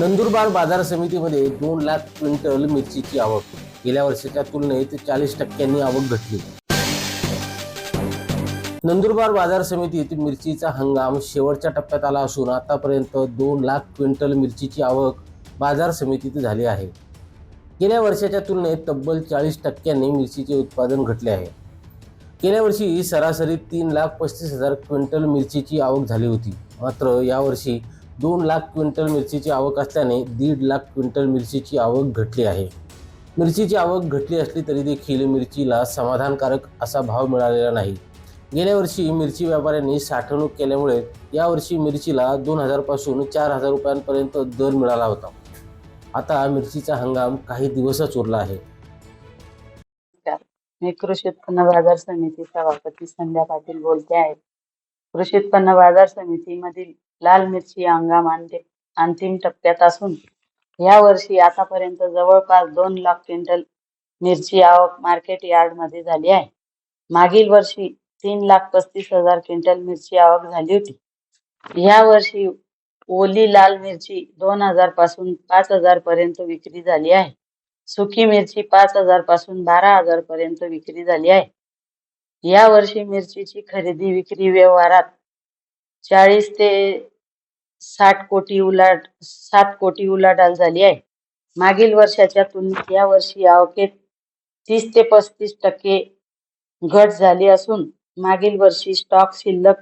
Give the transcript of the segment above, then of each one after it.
नंदुरबार बाजार समितीमध्ये दोन लाख क्विंटल मिरचीची आवक. गेल्या वर्षाच्या तुलनेत चाळीस टक्क्यांनी आवक घटली. नंदुरबार बाजार समितीत मिरचीचा हंगाम शेवटच्या टप्प्यात आला असून आतापर्यंत दोन लाख क्विंटल मिरचीची आवक बाजार समितीत झाली आहे. गेल्या वर्षाच्या तुलनेत तब्बल चाळीस टक्क्यांनी मिरचीचे उत्पादन घटले आहे. गेल्या वर्षी सरासरी तीन लाख पस्तीस हजार क्विंटल मिरचीची आवक झाली होती. मात्र यावर्षी दोन लाख क्विंटल मिरचीची आवक असल्याने दीड लाख क्विंटल मिरचीची आवक घटली आहे. मिरचीची आवक घटली असली तरी देखील मिरचीला समाधानकारक असा भाव मिळालेला नाही. गेल्या वर्षी मिरची व्यापाऱ्यांनी साठवणूक केल्यामुळे यावर्षी मिरचीला दोन हजारपासून चार हजार रुपयांपर्यंत दर मिळाला होता. आता मिरचीचा हंगाम काही दिवसच उरला आहे. मी कृषी उत्पन्न बाजार समिती सभापती संध्या पाटील बोलते आहे. कृषी उत्पन्न बाजार समितीमधील लाल मिरची हंगाम अंतिम अंतिम टप्प्यात असून या वर्षी आतापर्यंत जवळपास दोन लाख क्विंटल मिरची आवक मार्केट यार्डमध्ये झाली आहे. मागील वर्षी तीन लाख पस्तीस हजार क्विंटल मिरची आवक झाली होती. या वर्षी ओली लाल मिरची दोन हजारपासून पाच हजार पर्यंत विक्री झाली आहे. सुकी मिरची पाच हजारपासून बारा हजार पर्यंत विक्री झाली आहे. या वर्षी मिरचीची खरेदी विक्री व्यवहारात चाळीस ते साठ कोटी उलाट सात कोटी उलाढाल झाली आहे. मागील वर्षाच्या तुलनेत या वर्षी आवकेत तीस ते पस्तीस टक्के घट झाली असून मागील वर्षी स्टॉक शिल्लक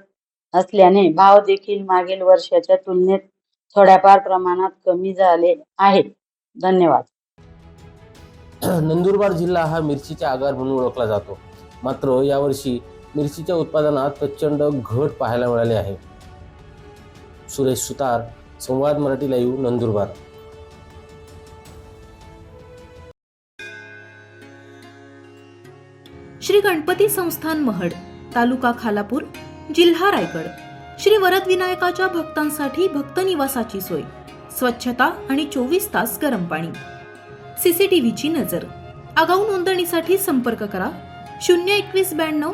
असल्याने भाव देखील मागील वर्षाच्या तुलनेत थोड्याफार प्रमाणात कमी झाले आहेत. धन्यवाद. नंदुरबार जिल्हा हा मिरचीचा आगार म्हणून ओळखला जातो. मात्र यावर्षी मिरचीच्या उत्पादनात प्रचंड घट पाहायला मिळाली आहे. सुरेश सुतार संवाद मराठी लाईव्ह नंदुरबार. श्री गणपती संस्थान महड तालुका खालापूर जिल्हा रायगड. श्री वरदविनायकाच्या भक्तांसाठी भक्त निवासाची सोय स्वच्छता आणि चोवीस तास गरम पाणी. सीसीटीव्हीची नजर. आगाऊ नोंदणीसाठी संपर्क करा शून्य एकवीस ब्याण्णव